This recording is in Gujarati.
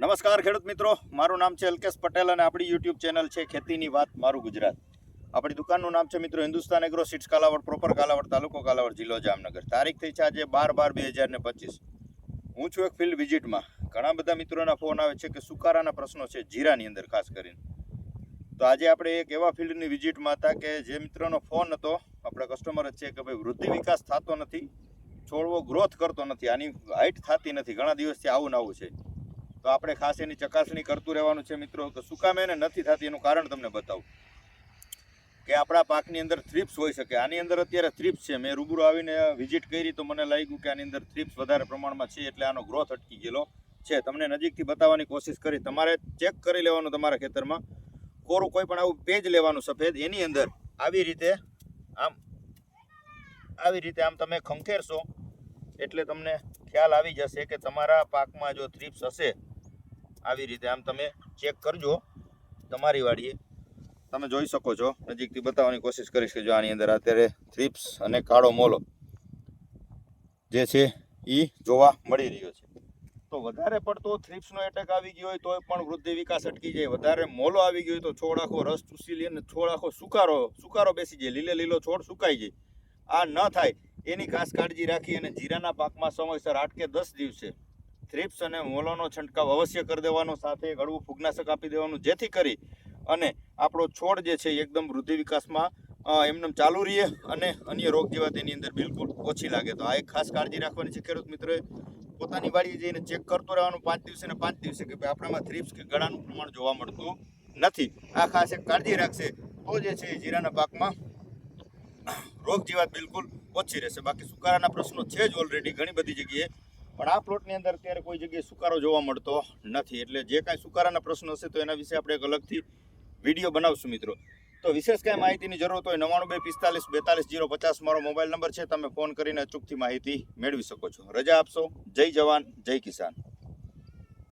નમસ્કાર ખેડૂત મિત્રો, મારું નામ છે અલ્કેશ પટેલ અને આપણી યુટ્યુબ ચેનલ છે ખેતીની વાત મારું ગુજરાત. આપણી દુકાનનું નામ છે મિત્રો Hindustan agro seeds Kalavad proper Kalavad, તાલુકો કાલાવડ, જિલ્લો જામનગર. તારીખ થઈ છે આજે બાર બાર બે હજાર ને હું છું એક ફિલ્ડ વિઝિટમાં ઘણા બધા મિત્રોના ફોન આવે છે કે સુકારાના પ્રશ્નો છે જીરાની અંદર ખાસ કરીને. તો આજે આપણે એક એવા ફિલ્ડની વિઝિટમાં હતા કે જે મિત્રોનો ફોન હતો, આપણા કસ્ટમર જ છે કે ભાઈ વૃદ્ધિ વિકાસ થતો નથી, છોડવો ગ્રોથ કરતો નથી, આની હાઇટ થતી નથી, ઘણા દિવસથી આવું ને આવું છે. તો આપણે ખાસ એની ચકાસણી કરતું રહેવાનું છે મિત્રો તો શું કામ એને નથી થતી એનું કારણ તમને બતાવું. કે આપણા પાકની અંદર થ્રિપ્સ હોઈ શકે. આની અંદર અત્યારે થ્રિપ્સ છે. મેં રૂબરૂ આવીને વિઝિટ કરી તો મને લાગ્યું કે આની અંદર થ્રિપ્સ વધારે પ્રમાણમાં છે એટલે આનો ગ્રોથ અટકી ગયેલો છે. તમને નજીકથી બતાવવાની કોશિશ કરી. તમારે ચેક કરી લેવાનું તમારા ખેતરમાં. કોરું કોઈ પણ આવું પેજ લેવાનું સફેદ. એની અંદર આવી રીતે આમ, આવી રીતે આમ તમે ખંખેરશો એટલે તમને ખ્યાલ આવી જશે કે તમારા પાકમાં જો થ્રિપ્સ હશે આવી રીતે આમ તમે ચેક કરજો. તમારી વાડીએ. તમે જોઈ શકો છો. નજીકથી બતાવવાની કોશિશ કરીશ કે જો આની અંદર અત્યારે થ્રિપ્સ અને કાળો મોલો જે છે એ જોવા મળી રહ્યો છે. તો વધારે પડતો થ્રિપ્સનો એટેક આવી ગયો હોય તો પણ વૃદ્ધિ વિકાસ અટકી જાય. વધારે મોલો આવી ગયો હોય તો છોડ આખો રસ ચૂસી લે અને છોડ આખો સુકારો સુકારો બેસી જાય. લીલે લીલો છોડ સુકાઈ જાય. આ ન થાય. એની ખાસ કાળજી રાખી અને જીરાના પાકમાં સમયસર આઠ કે દસ દિવસે થ્રિપ્સ અને મોલોનો છંટકાવ અવશ્ય કરી દેવાનો, સાથે હળવું ફૂગનાશક આપી દેવાનું, જેથી કરી અને આપણો છોડ જે છે એકદમ વૃદ્ધિ વિકાસમાં એમને ચાલુ રહીએ અને અન્ય રોગ જેવા તેની અંદર બિલકુલ ઓછી લાગે. તો આ એક ખાસ કાળજી રાખવાની છે. ખેડૂત મિત્રોએ પોતાની વાડીએ જઈને ચેક કરતો રહેવાનું પાંચ દિવસે ને પાંચ દિવસે કે ભાઈ આપણામાં થ્રિપ્સ કે ગળાનું પ્રમાણ જોવા મળતું નથી. આ ખાસ એક કાળજી રાખશે તો જે છે જીરાના પાકમાં રોગ જીવાત બિલકુલ ઓછી રહેશે. બાકી સુકારાના પ્રશ્નો છે જ ઓલરેડી ઘણી બધી જગ્યાએ. પણ આ પ્લોટની અંદર અત્યારે કોઈ જગ્યાએ સુકારો જોવા મળતો નથી. એટલે જે કાંઈ સુકારાના પ્રશ્નો હશે તો એના વિશે આપણે એક અલગથી વીડિયો બનાવશું મિત્રો. તો વિશેષ કાંઈ માહિતીની જરૂરત હોય નવ્વાણું બે પિસ્તાલીસ બેતાલીસ જીરો પચાસ મારો મોબાઈલ નંબર છે. તમે ફોન કરીને અચૂકથી માહિતી મેળવી શકો છો. રજા આપશો. જય જવાન, જય કિસાન.